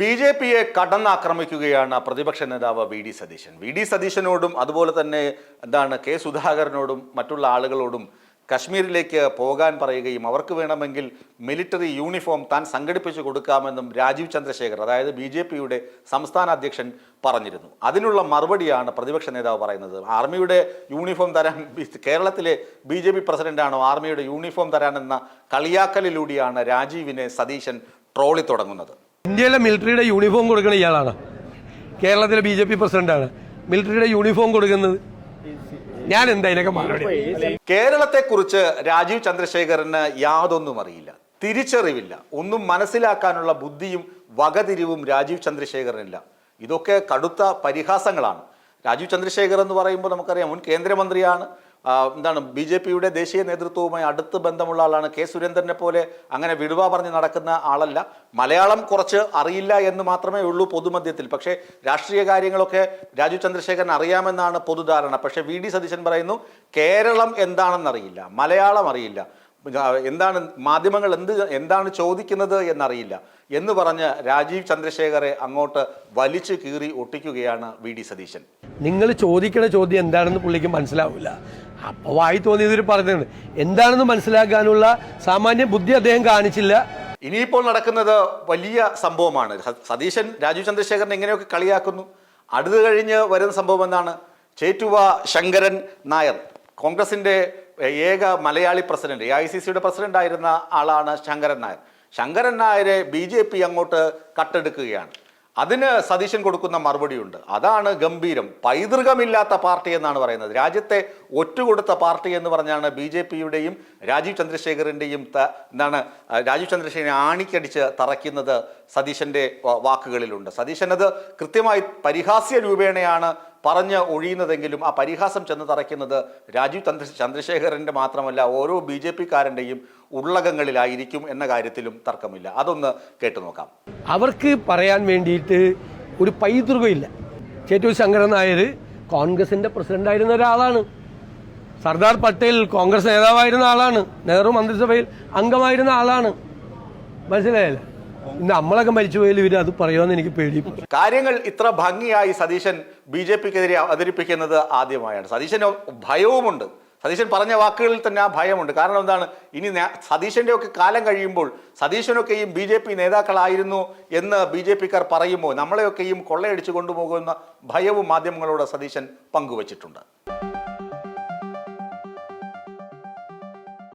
B J പിയെ കടന്നാക്രമിക്കുകയാണ് പ്രതിപക്ഷ നേതാവ് V D Satheesan. V D സതീശനോടും അതുപോലെ തന്നെ എന്താണ് കെ സുധാകരനോടും മറ്റുള്ള ആളുകളോടും കശ്മീരിലേക്ക് പോകാൻ പറയുകയും അവർക്ക് വേണമെങ്കിൽ മിലിറ്ററി യൂണിഫോം താൻ സംഘടിപ്പിച്ചു കൊടുക്കാമെന്നും രാജീവ് ചന്ദ്രശേഖർ അതായത് ബി ജെ പിയുടെ സംസ്ഥാന അധ്യക്ഷൻ പറഞ്ഞിരുന്നു. അതിനുള്ള മറുപടിയാണ് പ്രതിപക്ഷ നേതാവ് പറയുന്നത്. ആർമിയുടെ യൂണിഫോം തരാൻ കേരളത്തിലെ ബി ജെ പി പ്രസിഡന്റാണോ ആർമിയുടെ യൂണിഫോം തരാനെന്ന കളിയാക്കലിലൂടെയാണ് രാജീവിനെ സതീശൻ ട്രോളി തുടങ്ങുന്നത്. ഇന്ത്യയിലെ മിലിറ്ററിയുടെ യൂണിഫോം കൊടുക്കുന്ന ഇയാളാണ്. കേരളത്തിലെ ബി ജെ പി പ്രസിഡന്റാണ് മിലിറ്ററിയുടെ യൂണിഫോം കൊടുക്കുന്നത്. ഞാൻ എന്താ ഇതിനൊക്കെ കേരളത്തെ കുറിച്ച് രാജീവ് ചന്ദ്രശേഖരന് യാതൊന്നും അറിയില്ല. തിരിച്ചറിവില്ല. ഒന്നും മനസ്സിലാക്കാനുള്ള ബുദ്ധിയും വകതിരിവും രാജീവ് ചന്ദ്രശേഖരനില്ല. ഇതൊക്കെ കടുത്ത പരിഹാസങ്ങളാണ്. രാജീവ് ചന്ദ്രശേഖർ എന്ന് പറയുമ്പോൾ നമുക്കറിയാം മുൻ കേന്ദ്രമന്ത്രിയാണ്. എന്താണ് ബി ജെ പിയുടെ ദേശീയ നേതൃത്വവുമായി അടുത്ത് ബന്ധമുള്ള ആളാണ് കെ സുരേന്ദ്രനെ പോലെ അങ്ങനെ വിടുവ പറഞ്ഞ് നടക്കുന്ന ആളല്ല. മലയാളം കുറച്ച് അറിയില്ല എന്ന് മാത്രമേ ഉള്ളൂ പൊതുമധ്യത്തിൽ. പക്ഷേ രാഷ്ട്രീയ കാര്യങ്ങളൊക്കെ രാജു ചന്ദ്രശേഖരൻ അറിയാമെന്നാണ് പൊതുധാരണ. പക്ഷേ വി ഡി സതീശൻ പറയുന്നു കേരളം എന്താണെന്നറിയില്ല മലയാളം അറിയില്ല. എന്താണ് മാധ്യമങ്ങൾ എന്ത് എന്താണ് ചോദിക്കുന്നത് എന്നറിയില്ല എന്ന് പറഞ്ഞ് രാജീവ് ചന്ദ്രശേഖരെ അങ്ങോട്ട് വലിച്ചു കീറി ഒട്ടിക്കുകയാണ് വി ഡി സതീശൻ. നിങ്ങൾ ചോദിക്കുന്ന ചോദ്യം എന്താണെന്ന് പുള്ളിക്ക് മനസ്സിലാവില്ല. അപ്പോൾ വായി തോന്നിയത് പറഞ്ഞത് എന്താണെന്ന് മനസ്സിലാക്കാനുള്ള സാമാന്യ ബുദ്ധി അദ്ദേഹം കാണിച്ചില്ല. ഇനിയിപ്പോൾ നടക്കുന്നത് വലിയ സംഭവമാണ്. സതീശൻ രാജീവ് ചന്ദ്രശേഖരൻ എങ്ങനെയൊക്കെ കളിയാക്കുന്നു. അടുത്ത് കഴിഞ്ഞ് വരുന്ന സംഭവം എന്താണ്? ചേറ്റുവ ശങ്കരൻ നായർ കോൺഗ്രസിന്റെ ഏക Malayali president A I C സിയുടെ പ്രസിഡന്റ് ആയിരുന്ന ആളാണ് ശങ്കരൻ നായർ. ശങ്കരൻ നായരെ ബി ജെ പി അങ്ങോട്ട് കട്ടെടുക്കുകയാണ്. അതിന് സതീശൻ കൊടുക്കുന്ന മറുപടിയുണ്ട്. അതാണ് ഗംഭീരം. പൈതൃകമില്ലാത്ത പാർട്ടി എന്നാണ് പറയുന്നത്. രാജ്യത്തെ ഒറ്റുകൊടുത്ത പാർട്ടി എന്ന് പറഞ്ഞാണ് ബി ജെ പിയുടെയും രാജീവ് ചന്ദ്രശേഖറിന്റെയും എന്താണ് രാജീവ് ചന്ദ്രശേഖരനെ ആണിക്കടിച്ച് തറയ്ക്കുന്നത് സതീശന്റെ വാക്കുകളിലുണ്ട്. സതീശൻ അത് കൃത്യമായി പരിഹാസ്യ രൂപേണയാണ് പറഞ്ഞ് ഒഴിയുന്നതെങ്കിലും ആ പരിഹാസം ചെന്ന് തറയ്ക്കുന്നത് രാജീവ് ചന്ദ്ര ചന്ദ്രശേഖരന്റെ മാത്രമല്ല ഓരോ ബി ജെ പിക്കാരന്റെയും ഉള്ളകങ്ങളിലായിരിക്കും എന്ന കാര്യത്തിലും തർക്കമില്ല. അതൊന്ന് കേട്ടു നോക്കാം. അവർക്ക് പറയാൻ വേണ്ടിയിട്ട് ഒരു പൈതൃകമില്ല. ചേറ്റൂർ ശങ്കരൻ നായർ കോൺഗ്രസിന്റെ പ്രസിഡന്റായിരുന്ന ഒരാളാണ്. സർദാർ പട്ടേൽ കോൺഗ്രസ് നേതാവായിരുന്ന ആളാണ്. നെഹ്റു മന്ത്രിസഭയിൽ അംഗമായിരുന്ന ആളാണ്. മനസ്സിലായല്ലേ? നമ്മളൊക്കെ മരിച്ചു പോയാലും ഇവർ അത് പറയുമെന്ന് എനിക്ക് പേടി. കാര്യങ്ങൾ ഇത്ര ഭംഗിയായി സതീശൻ ബി ജെ പിക്കെതിരെ അവതരിപ്പിക്കുന്നത് ആദ്യമായാണ്. സതീശന് ഭയവുമുണ്ട്. സതീശൻ പറഞ്ഞ വാക്കുകളിൽ തന്നെ ആ ഭയമുണ്ട്. കാരണം എന്താണ്? ഇനി സതീശന്റെ ഒക്കെ കാലം കഴിയുമ്പോൾ സതീശനൊക്കെയും ബി ജെ പി നേതാക്കളായിരുന്നു എന്ന് ബി ജെ പിക്കാർ പറയുമ്പോൾ നമ്മളെയൊക്കെയും കൊള്ളയടിച്ചു കൊണ്ടുപോകുന്ന ഭയവും മാധ്യമങ്ങളോട് സതീശൻ പങ്കുവച്ചിട്ടുണ്ട്.